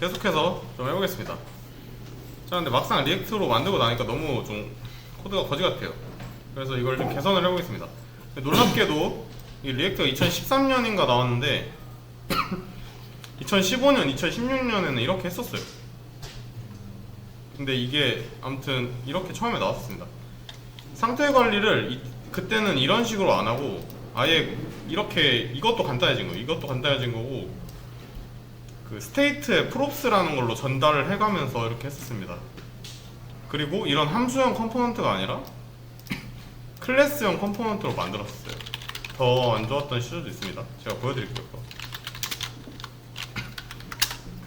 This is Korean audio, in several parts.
계속해서 좀 해보겠습니다. 자, 근데 막상 리액트로 만들고 나니까 너무 좀 코드가 거지 같아요. 그래서 이걸 좀 개선을 해보겠습니다. 놀랍게도 이 리액트가 2013년인가 나왔는데 2015년, 2016년에는 이렇게 했었어요. 근데 이게 아무튼 이렇게 처음에 나왔습니다. 상태 관리를 이- 그때는 이런 식으로 안 하고 아예 이렇게 이것도 간단해진 거예요. 이것도 간단해진 거고 그 스테이트의 프롭스라는 걸로 전달을 해가면서 이렇게 했었습니다. 그리고 이런 함수형 컴포넌트가 아니라 클래스형 컴포넌트로 만들었어요. 더 안 좋았던 시절도 있습니다. 제가 보여드릴게요.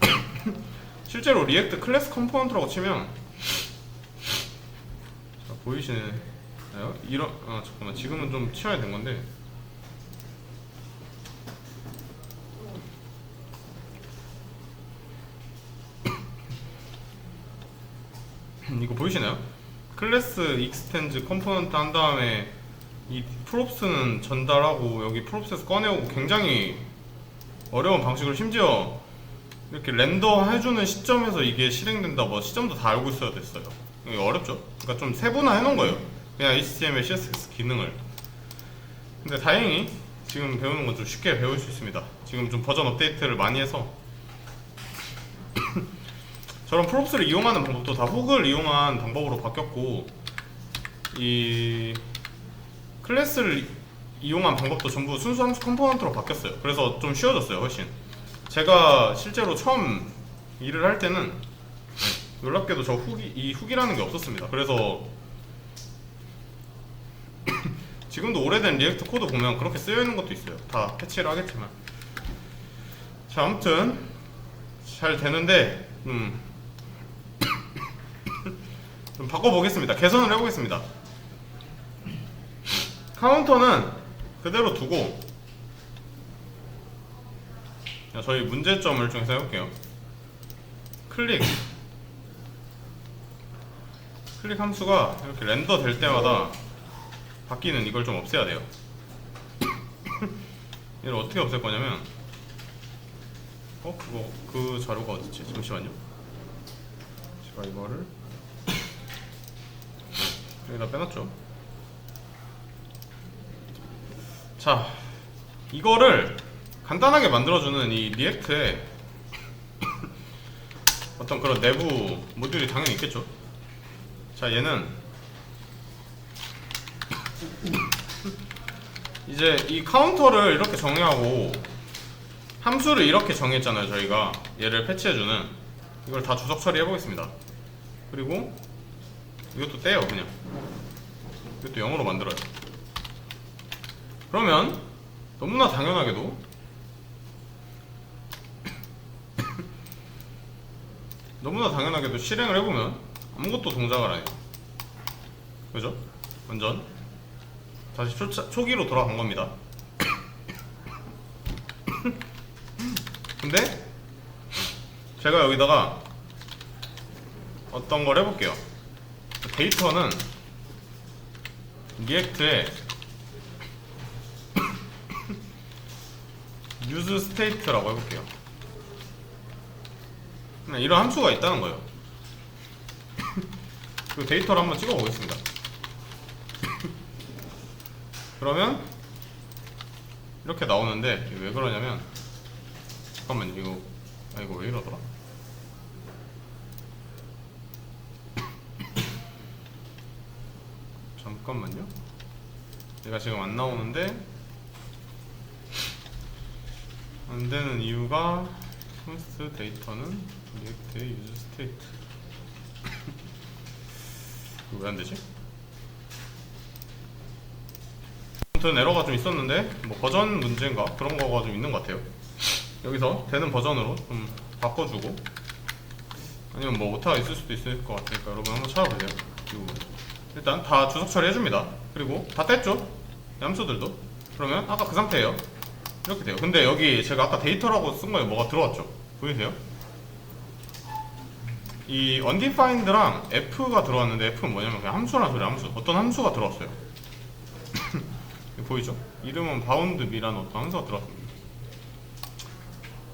실제로 리액트 클래스 컴포넌트라고 치면 자, 보이시나요? 이런 아 잠깐만 지금은 좀 치워야 된 건데 이거 보이시나요? 클래스 익스텐즈 컴포넌트 한 다음에 이 프롭스는 전달하고 여기 프롭스에서 꺼내오고 굉장히 어려운 방식으로 심지어 이렇게 렌더 해주는 시점에서 이게 실행된다 뭐 시점도 다 알고 있어야 됐어요. 어렵죠? 그러니까 좀 세분화 해놓은 거예요. 그냥 HTML, CSS 기능을. 근데 다행히 지금 배우는 건 좀 쉽게 배울 수 있습니다. 지금 좀 버전 업데이트를 많이 해서 저런 프롭스를 이용하는 방법도 다 훅을 이용한 방법으로 바뀌었고 이 클래스를 이용한 방법도 전부 순수 함수 컴포넌트로 바뀌었어요. 그래서 좀 쉬워졌어요, 훨씬. 제가 실제로 처음 일을 할 때는 놀랍게도 저 훅이 이 훅이라는 게 없었습니다. 그래서 지금도 오래된 리액트 코드 보면 그렇게 쓰여 있는 것도 있어요. 다 패치를 하겠지만. 자, 아무튼 잘 되는데 음, 좀 바꿔보겠습니다. 개선을 해보겠습니다. 카운터는 그대로 두고 자, 저희 문제점을 좀 해볼게요. 클릭 클릭 함수가 이렇게 렌더 될 때마다 바뀌는 이걸 좀 없애야 돼요. 이걸 어떻게 없앨 거냐면 어 그거 그 자료가 어딨지? 잠시만요. 제가 이거를 여기다 빼놨죠. 자, 이거를 간단하게 만들어주는 이 리액트에 어떤 그런 내부 모듈이 당연히 있겠죠. 자, 얘는 이제 이 카운터를 이렇게 정의하고 함수를 이렇게 정했잖아요, 저희가 얘를 패치해주는 이걸 다 주석 처리해 보겠습니다. 그리고 이것도 떼요, 그냥. 이것도 0으로 만들어요. 그러면 너무나 당연하게도 너무나 당연하게도 실행을 해보면 아무것도 동작을 안 해요. 그죠? 완전 다시 초, 초기로 돌아간 겁니다. 근데 제가 여기다가 어떤 걸 해볼게요. 데이터는 리액트에 use state라고 해볼게요. 그냥 이런 함수가 있다는 거예요. 그 데이터를 한번 찍어 보겠습니다. 그러면 이렇게 나오는데 왜 그러냐면 잠깐만요 이거 아 이거 왜 이러더라? 잠깐만요. 얘가 지금 안 나오는데 안 되는 이유가 소스 데이터는 리액트의 유즈 스테이트 왜 안 되지? 아무튼 에러가 좀 있었는데 뭐 버전 문제인가 그런 거가 좀 있는 것 같아요. 여기서 되는 버전으로 좀 바꿔주고 아니면 뭐 오타가 있을 수도 있을 것 같으니까 여러분 한번 찾아보세요. 이 부분. 일단 다 주석 처리해줍니다. 그리고 다 뗐죠? 이 함수들도. 그러면 아까 그 상태예요. 이렇게 돼요. 근데 여기 제가 아까 데이터라고 쓴 거에 뭐가 들어왔죠? 보이세요? 이 undefined랑 f가 들어왔는데 f는 뭐냐면 그냥 함수라는 소리 함수. 어떤 함수가 들어왔어요. 보이죠? 이름은 bound 미라는 어떤 함수가 들어왔습니다.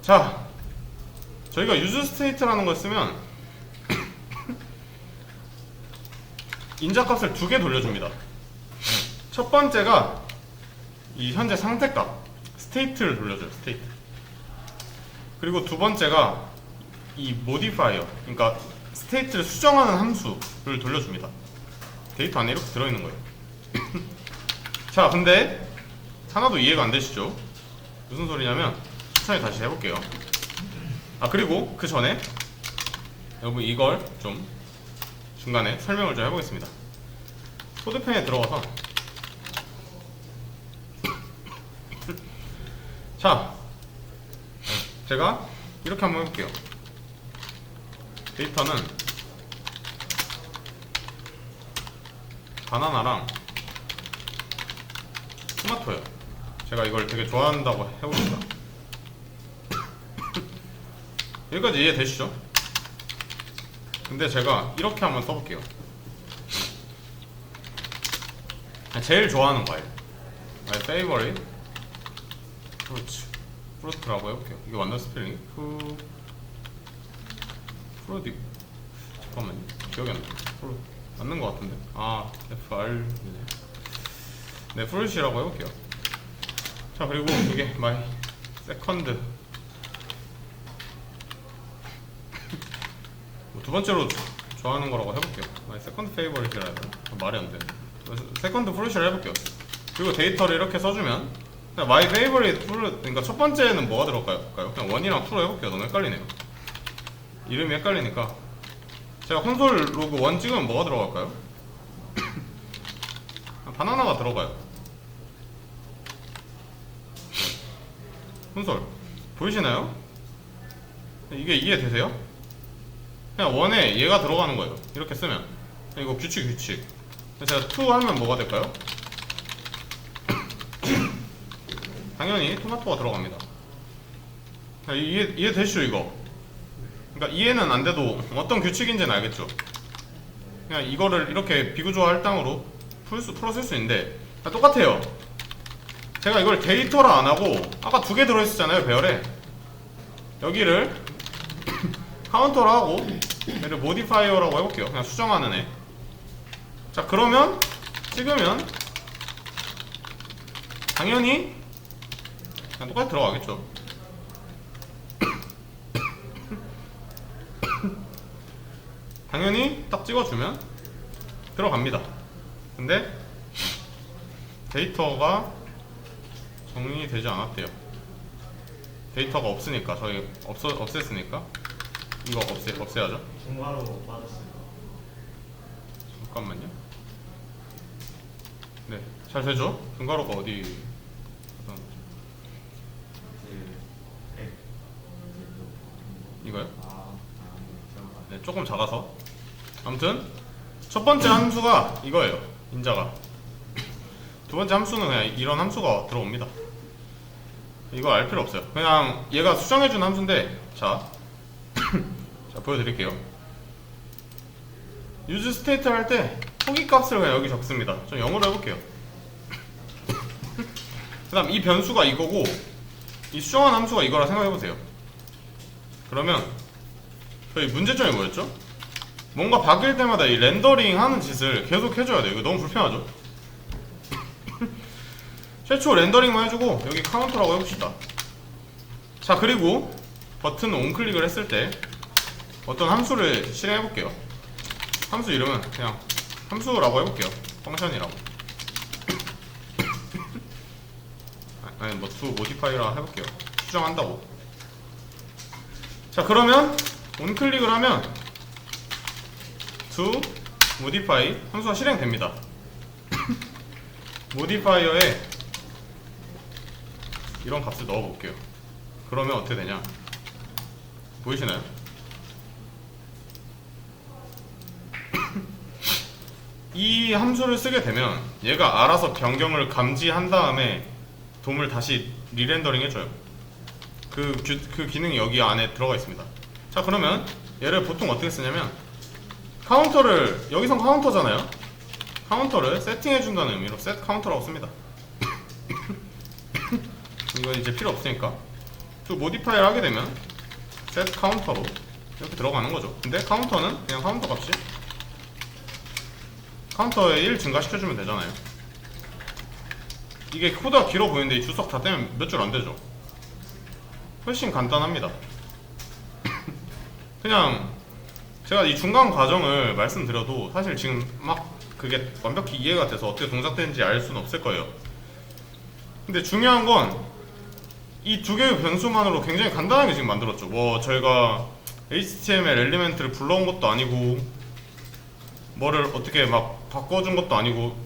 자, 저희가 스테이트라는 걸 쓰면 인자 값을 두 개 돌려줍니다. 첫 번째가 이 현재 상태값 스테이트를 돌려줘요. 스테이트. 그리고 두 번째가 이 모디파이어 그러니까 스테이트를 수정하는 함수를 돌려줍니다. 데이터 안에 이렇게 들어있는 거예요. 자, 근데 하나도 이해가 안 되시죠? 무슨 소리냐면 천천히 다시 해볼게요. 아 그리고 그 전에 여러분 이걸 좀 중간에 설명을 좀 해보겠습니다. 코드펜에 들어가서 자 제가 이렇게 한번 해볼게요. 데이터는 바나나랑 토마토예요. 제가 이걸 되게 좋아한다고 해봅시다. 여기까지 이해되시죠? 근데 제가 이렇게 한번 써볼게요. 제일 좋아하는 과일. My favorite fruit. fruit라고 해볼게요. 이게 맞나 스펠링이? 프... 프로디... 잠깐만요. 기억이 안 나. 프로... 맞는 것 같은데. 아, FR... 네, 프루시라고 해볼게요. 자, 그리고 이게 second 뭐 두 번째로 조- 좋아하는 거라고 해볼게요. 아니, 세컨드 페이버릿이라 해야 되나? 아, 말이 안 되네. 세컨드 프루시를 해볼게요. 그리고 데이터를 이렇게 써주면 그냥 my favorite 그러니까 첫 번째는 뭐가 들어갈까요? 그냥 원이랑 투로 해볼게요. 너무 헷갈리네요. 이름이 헷갈리니까 제가 콘솔 로그 원 찍으면 뭐가 들어갈까요? 아, 바나나가 들어가요. 콘솔 보이시나요? 이게 이해되세요? 그냥 원에 얘가 들어가는 거예요. 이렇게 쓰면 이거 규칙 규칙. 제가 투 하면 뭐가 될까요? 당연히 토마토가 들어갑니다. 자, 이해 이해 되시죠 이거? 그러니까 이해는 안 돼도 어떤 규칙인지는 알겠죠. 그냥 이거를 이렇게 비구조화 할당으로 풀 수, 쓸수 있는데 아, 똑같아요. 제가 이걸 데이터를 안 하고 아까 두 개 들어있었잖아요 배열에 여기를 카운터로 하고 얘를 모디파이어라고 해볼게요. 그냥 수정하는 애. 자 그러면 찍으면 당연히 그냥 똑같이 들어가겠죠. 당연히 딱 찍어주면 들어갑니다. 근데 데이터가 정리되지 않았대요. 데이터가 없으니까 저희 없어 없앴으니까 이거 없애 없애야죠. 중화로 빠졌어요. 잠깐만요. 네, 잘 되죠? 금가루가 어디? 그 백. 이거요? 아. 네, 조금 작아서. 아무튼 첫 번째 함수가 이거예요. 인자가. 두 번째 함수는 그냥 이런 함수가 들어옵니다. 이거 알 필요 없어요. 그냥 얘가 수정해준 함수인데, 자, 자 보여드릴게요. 유즈 스테이트 할때 토기 값을 그냥 여기 적습니다. 좀 영어로 해볼게요. 그 다음 이 변수가 이거고 이 수정한 함수가 이거라 생각해보세요. 그러면 저희 문제점이 뭐였죠? 뭔가 바뀔 때마다 이 렌더링 하는 짓을 계속 해줘야 돼요. 이거 너무 불편하죠? 최초 렌더링만 해주고 여기 카운터라고 해봅시다. 자 그리고 버튼 온클릭을 했을 때 어떤 함수를 실행해 볼게요. 함수 이름은 그냥 함수라고 해볼게요. 펑션이라고. 아, 아니 뭐 to modify라 해볼게요. 수정한다고. 자 그러면 온클릭을 하면 to modify 함수가 실행됩니다. 모디파이어에 이런 값을 넣어 볼게요. 그러면 어떻게 되냐? 보이시나요? 이 함수를 쓰게 되면 얘가 알아서 변경을 감지한 다음에 돔을 다시 리렌더링 해줘요. 그, 규, 그 기능이 여기 안에 들어가 있습니다. 자 그러면 얘를 보통 어떻게 쓰냐면 카운터를 여기선 카운터잖아요. 카운터를 세팅해준다는 의미로 set 카운터라고 씁니다. 이거 이제 필요 없으니까 또 모디파이를 하게 되면 set 카운터로 이렇게 들어가는 거죠. 근데 카운터는 그냥 카운터 값이 카운터에 1 증가시켜주면 되잖아요. 이게 코드가 길어 보이는데 이 주석 다 떼면 몇 줄 안 되죠. 훨씬 간단합니다. 그냥 제가 이 중간 과정을 말씀드려도 사실 지금 막 그게 완벽히 이해가 돼서 어떻게 동작되는지 알 수는 없을 거예요. 근데 중요한 건 이 두 개의 변수만으로 굉장히 간단하게 지금 만들었죠. 뭐 저희가 HTML 엘리멘트를 불러온 것도 아니고 뭐를 어떻게 막 바꿔준 것도 아니고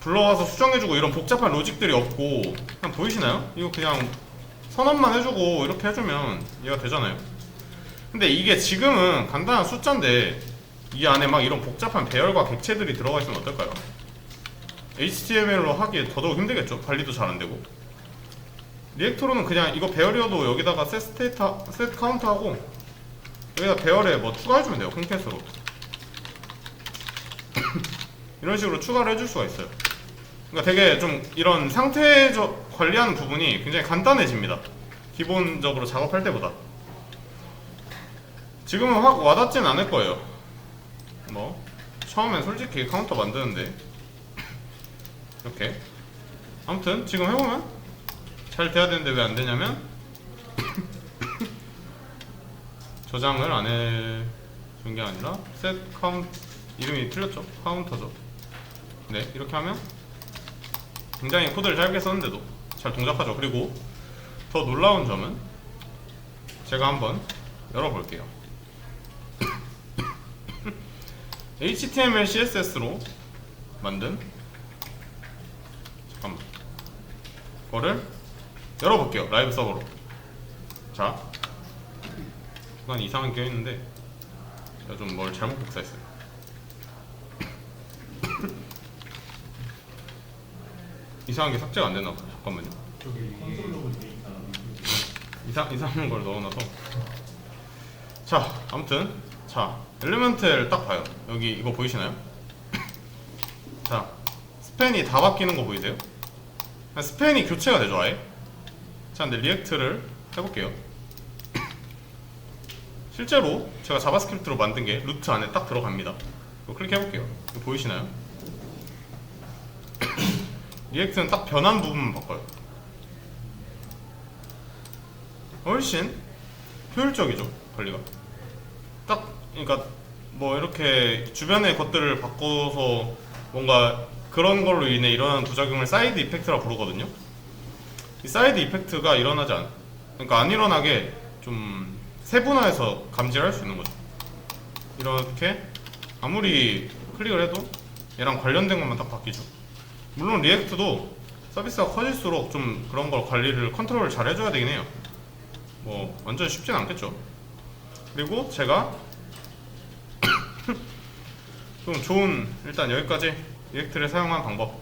불러와서 수정해주고 이런 복잡한 로직들이 없고 그냥 보이시나요? 이거 그냥 선언만 해주고 이렇게 해주면 이해가 되잖아요. 근데 이게 지금은 간단한 숫자인데 이 안에 막 이런 복잡한 배열과 객체들이 들어가 있으면 어떨까요? HTML로 하기 더더욱 힘들겠죠? 관리도 잘 안 되고. 리액터로는 그냥 이거 배열이어도 여기다가 셋 스테이터, 셋 카운트하고 여기다 배열에 뭐 추가해주면 돼요. 콩캐스로. 이런 식으로 추가를 해줄 수가 있어요. 그러니까 되게 좀 이런 상태 저 관리하는 부분이 굉장히 간단해집니다. 기본적으로 작업할 때보다. 지금은 확 와닿진 않을 거예요. 뭐 처음엔 솔직히 카운터 만드는데 이렇게 아무튼 지금 해보면 잘 돼야 되는데 왜 안 되냐면 저장을 안 해준 게 아니라 set count 이름이 틀렸죠 카운터죠 네 이렇게 하면 굉장히 코드를 짧게 썼는데도 잘 동작하죠. 그리고 더 놀라운 점은 제가 한번 열어볼게요. HTML, CSS로 만든 잠깐만. 거를 열어볼게요 라이브 서버로. 자 순간 이상한 게 껴있는데 제가 좀 뭘 잘못 복사했어요 이상한 게 삭제가 안 됐나 봐요 잠깐만요. 이상, 이상한 걸 넣어놔서 자 아무튼 자 엘리멘트를 딱 봐요 여기 이거 보이시나요? 자 스팬이 다 바뀌는 거 보이세요? 아, 스팬이 교체가 되죠 아예 자 근데 리액트를 해볼게요 실제로 제가 자바스크립트로 만든 게 루트 안에 딱 들어갑니다 이거 클릭해볼게요 이거 보이시나요? 리액트는 딱 변한 부분만 바꿔요. 훨씬 효율적이죠 관리가. 딱 그러니까 뭐 이렇게 주변의 것들을 바꿔서 뭔가 그런 걸로 인해 일어나는 부작용을 사이드 이펙트라 부르거든요. 이 사이드 이펙트가 일어나지 않 그러니까 안 일어나게 좀 세분화해서 감지할 수 있는 거죠. 이렇게 아무리 클릭을 해도 얘랑 관련된 것만 딱 바뀌죠 물론 리액트도 서비스가 커질수록 좀 그런 걸 관리를 컨트롤을 잘 해줘야 되긴 해요 뭐 완전 쉽진 않겠죠. 그리고 제가 좀 좋은 일단 여기까지 리액트를 사용한 방법